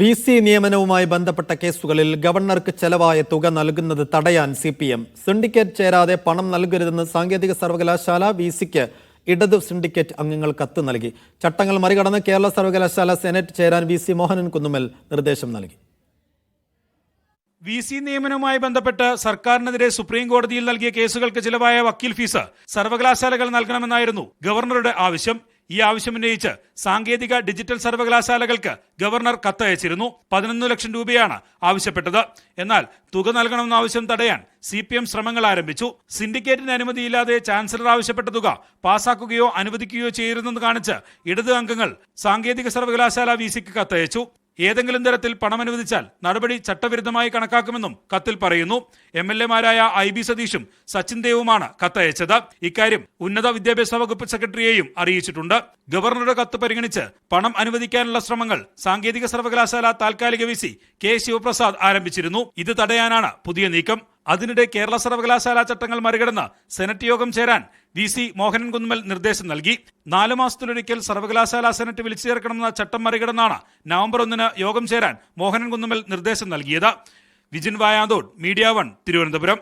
V C നിയമനവുമായി ബന്ധപ്പെട്ട കേസുകളിൽ ഗവർണർക്ക് ചെലവായ തുക നൽകുന്നത് തടയാൻ സി പി എം. സിൻഡിക്കേറ്റ് ചേരാതെ പണം നൽകരുതെന്ന് സാങ്കേതിക സർവകലാശാല വി സിക്ക് ഇടത് സിൻഡിക്കേറ്റ് അംഗങ്ങൾ കത്ത് നൽകി. ചട്ടങ്ങൾ മറികടന്ന് കേരള സർവകലാശാല സെനറ്റ് ചേരാൻ വി സി മോഹനൻ കുന്നുമൽ നിർദ്ദേശം നൽകി. വി സി നിയമനവുമായി ബന്ധപ്പെട്ട് സർക്കാരിനെതിരെ സുപ്രീം കോടതിയിൽ നൽകിയ കേസുകൾക്ക് ചിലവായ വക്കീൽ ഫീസ് സർവകലാശാലകൾ നൽകണമെന്നായിരുന്നു ഗവർണറുടെ ആവശ്യം. ഈ ആവശ്യം ഉന്നയിച്ച് സാങ്കേതിക ഡിജിറ്റൽ സർവകലാശാലകൾക്ക് ഗവർണർ കത്തയച്ചിരുന്നു. പതിനൊന്ന് ലക്ഷം രൂപയാണ് ആവശ്യപ്പെട്ടത്. എന്നാൽ തുക നൽകണമെന്ന ആവശ്യം തടയാൻ സി പി എം ശ്രമങ്ങൾ ആരംഭിച്ചു. സിൻഡിക്കേറ്റിന് അനുമതിയില്ലാതെ ചാൻസലർ ആവശ്യപ്പെട്ട തുക പാസാക്കുകയോ അനുവദിക്കുകയോ ചെയ്യരുതെന്ന് കാണിച്ച് ഇടത് അംഗങ്ങൾ സാങ്കേതിക സർവകലാശാല വി സിക്ക് കത്തയച്ചു. ഏതെങ്കിലും തരത്തിൽ പണം അനുവദിച്ചാൽ നടപടി ചട്ടവിരുദ്ധമായി കണക്കാക്കുമെന്നും കത്തിൽ പറയുന്നു. എം എൽ എമാരായ ഐ ബി സതീഷും സച്ചിൻ ദേവുമാണ് കത്തയച്ചത്. ഇക്കാര്യം ഉന്നത വിദ്യാഭ്യാസ വകുപ്പ് സെക്രട്ടറിയെയും അറിയിച്ചിട്ടുണ്ട്. ഗവർണറുടെ കത്ത് പരിഗണിച്ച് പണം അനുവദിക്കാനുള്ള ശ്രമങ്ങൾ സാങ്കേതിക സർവകലാശാല താൽക്കാലിക വി സി കെ ശിവപ്രസാദ് ആരംഭിച്ചിരുന്നു. ഇത് തടയാനാണ് പുതിയ നീക്കം. അതിനിടെ കേരള സർവകലാശാല ചട്ടങ്ങൾ മറികടന്ന് സെനറ്റ് യോഗം ചേരാൻ വി സി മോഹനൻ കുന്നുമൽ നിർദ്ദേശം നൽകി. നാല് മാസത്തിലൊരിക്കൽ സർവകലാശാല സെനറ്റ് വിളിച്ചു ചേർക്കണമെന്ന ചട്ടം മറികടന്നാണ് നവംബർ ഒന്നിന് യോഗം ചേരാൻ മോഹനൻ കുന്നുമൽ നിർദ്ദേശം നൽകിയത്. Vijin Vayanthode media one Thiruvananthapuram.